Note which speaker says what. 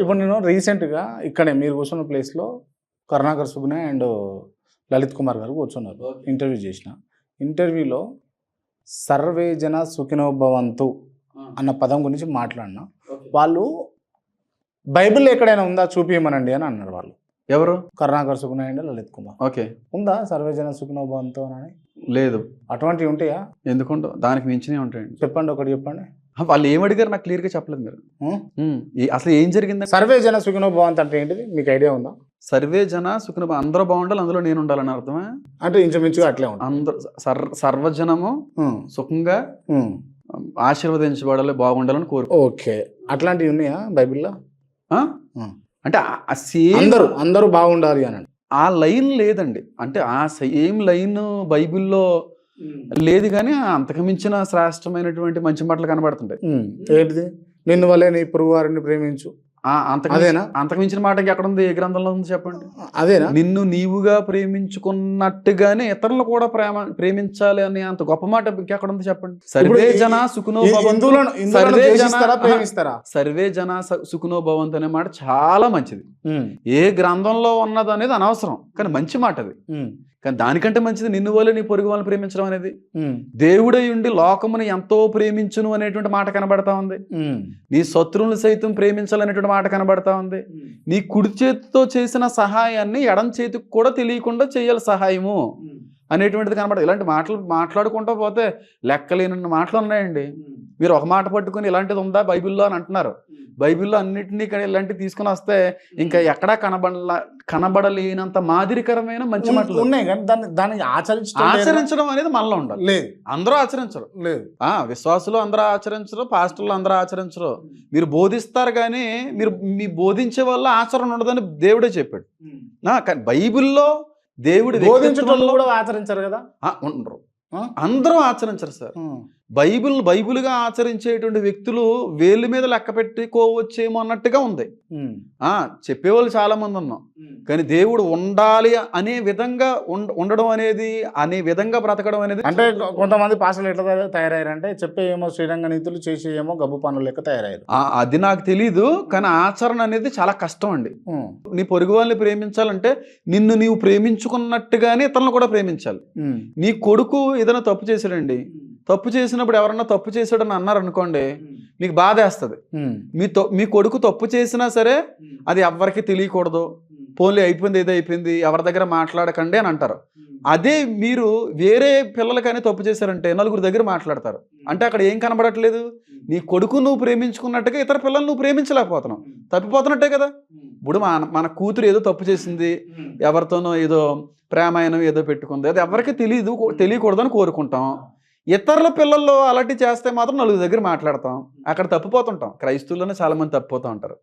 Speaker 1: ఇప్పుడు నేను రీసెంట్గా ఇక్కడే మీరు కూర్చున్న ప్లేస్లో కరుణాకర్ సుగుణ అండ్ లలిత్ కుమార్ గారు కూర్చున్నారు. ఇంటర్వ్యూ చేసిన. ఇంటర్వ్యూలో సర్వే జన సుఖినోభవంతు అన్న పదం గురించి మాట్లాడినా. వాళ్ళు బైబిల్ ఎక్కడైనా ఉందా చూపించమనండి అని అన్నారు వాళ్ళు.
Speaker 2: ఎవరు?
Speaker 1: కరుణాకర్ సుగుణ అండ్ లలిత్ కుమార్.
Speaker 2: ఓకే.
Speaker 1: ఉందా సర్వే జన సుఖినోభవంతు అని?
Speaker 2: లేదు.
Speaker 1: అటువంటివి ఉంటాయా?
Speaker 2: ఎందుకుంటో దానికి మించినే ఉంటాయండి.
Speaker 1: చెప్పండి ఒకటి చెప్పండి.
Speaker 2: వాళ్ళు ఏం అడిగారు నాకు క్లియర్గా చెప్పలేదు మీరు. అసలు ఏం జరిగింది?
Speaker 1: సర్వే జన సుఖినోభవంతు అంటే ఏంటిది? మీకు ఐడియా ఉందా?
Speaker 2: సర్వే జన సుఖన అందరూ బాగుండాలి అందులో నేను ఉండాలని అర్థమా?
Speaker 1: అంటే ఇంచుమించుగా అట్లే
Speaker 2: అందరూ సర్ సర్వజనము. సుఖంగా. ఆశీర్వదించబడాలి బాగుండాలని కోరుకో
Speaker 1: ఓకే. అట్లాంటివి ఉన్నాయా బైబిల్లో.
Speaker 2: అంటే
Speaker 1: అందరూ అందరూ బాగుండాలి అని.
Speaker 2: ఆ లైన్ లేదండి. అంటే ఆ సేమ్ లైన్ బైబిల్లో లేదు కానీ అంతకు మించిన శ్రేష్టమైనటువంటి మంచి మాటలు కనబడుతుంటాయి.
Speaker 1: ఏంటిది నిన్ను వల్లే నీ పొరుగు వారిని ప్రేమించు. అదేనా?
Speaker 2: అంతకు మించిన మాట ఎక్కడ ఉంది ఏ గ్రంథంలో ఉంది చెప్పండి.
Speaker 1: అదేనా?
Speaker 2: నిన్ను నీవుగా ప్రేమించుకున్నట్టుగానే ఇతరులు కూడా ప్రేమ ప్రేమించాలి అని అంత గొప్ప మాట ఇంకెక్కడ ఉంది చెప్పండి సర్వే జన సుఖనో సర్వే జన-.
Speaker 1: ప్రేమిస్తారా?
Speaker 2: సర్వే జన సుఖనో భవంతు అనే మాట చాలా మంచిది. ఏ గ్రంథంలో ఉన్నది అనేది అనవసరం కానీ మంచి మాట అది. కానీ దానికంటే మంచిది నిన్ను వల్ల నీ పొరుగు వాళ్ళని ప్రేమించడం అనేది. దేవుడై ఉండి లోకమును ఎంతో ప్రేమించును అనేటువంటి మాట కనబడతా ఉంది. నీ శత్రువులు సైతం ప్రేమించాలనేటువంటి మాట కనబడతా ఉంది. నీ కుడి చేతితో చేసిన సహాయాన్ని ఎడం చేతికి కూడా తెలియకుండా చేయాలి సహాయము. అనేటువంటిది కనబడదు. ఇలాంటి మాటలు మాట్లాడుకుంటూ పోతే లెక్కలేనన్ని మాటలు ఉన్నాయండి. మీరు ఒక మాట పట్టుకుని ఇలాంటిది ఉందా బైబిల్లో అని అంటున్నారు. బైబిల్లో అన్నిటినీ ఇక్కడ ఇలాంటివి తీసుకుని వస్తే ఇంకా ఎక్కడా కనబడ కనబడలేనంత మాదిరికరమైన మంచి మాటలు.
Speaker 1: ఉన్నాయి కానీ దాన్ని దాన్ని ఆచరించడం.
Speaker 2: ఆచరించడం అనేది మనలో ఉండాలి.
Speaker 1: లేదు.
Speaker 2: అందరూ ఆచరించరు.
Speaker 1: లేదు.
Speaker 2: ఆ విశ్వాసులు అందరూ ఆచరించరు పాస్టర్లు అందరూ ఆచరించరు. మీరు బోధిస్తారు కానీ మీరు మీ బోధించే వల్ల ఆచరణ ఉండదని దేవుడే చెప్పాడు. నా కానీ బైబిల్లో దేవుడి
Speaker 1: బోధించడం
Speaker 2: వ్యక్తిత్వంలో
Speaker 1: కూడా ఆచరించారు కదా?
Speaker 2: ఉండరు? అందరూ ఆచరించరు సార్. బైబిల్ బైబిల్గా ఆచరించేటువంటి వ్యక్తులు వేలు మీద లెక్క పెట్టుకోవచ్చేమో అన్నట్టుగా ఉంది. చెప్పేవాళ్ళు చాలా మంది ఉన్నాం కానీ దేవుడు ఉండాలి అనే విధంగా ఉండ- ఉండడం అనేది అనే విధంగా బ్రతకడం అనేది
Speaker 1: అంటే కొంతమంది పాసలు ఎట్లా తయారు- తయారయ్యారంటే చెప్పే ఏమో శ్రీరంగ నీతులు చేసే ఏమో గబ్బు పనులు లెక్క తయారయ్యారు.
Speaker 2: అది నాకు తెలీదు కానీ ఆచరణ అనేది చాలా కష్టం అండి. నీ పొరుగు వాళ్ళని ప్రేమించాలంటే నిన్ను నీవు ప్రేమించుకున్నట్టుగానే ఇతరులను కూడా ప్రేమించాలి. నీ కొడుకు ఏదైనా తప్పు చేశాడండి తప్పు చేసినప్పుడు ఎవరన్నా తప్పు చేశాడని అన్నారు అనుకోండి మీకు బాధ వేస్తుంది
Speaker 1: ఉమ్,
Speaker 2: మీ మీ కొడుకు తప్పు చేసినా సరే అది ఎవరికి తెలియకూడదు. పోన్లీ అయిపోయింది ఏదో అయిపోయింది ఎవరి దగ్గర మాట్లాడకండి అని అంటారు. అదే మీరు వేరే పిల్లలు కానీ తప్పు చేశారంటే నలుగురు దగ్గర మాట్లాడతారు. అంటే అక్కడ ఏం కనబడట్లేదు? నీ కొడుకు నువ్వు ప్రేమించుకున్నట్టుగా ఇతర పిల్లలు నువ్వు ప్రేమించలేకపోతున్నావు. తప్పిపోతున్నట్టే కదా? ఇప్పుడు మన మన కూతురు ఏదో తప్పు చేసింది ఎవరితోనో ఏదో ప్రేమాయణం ఏదో పెట్టుకుంది అది ఎవరికి తెలియదు తెలియకూడదని కోరుకుంటాం. ఇతరుల పిల్లల్లో అలాంటి చేస్తే మాత్రం నలుగురు దగ్గర మాట్లాడతాం. అక్కడ తప్పిపోతుంటాం. క్రైస్తవుల్లోనే చాలామంది తప్పిపోతూ ఉంటారు.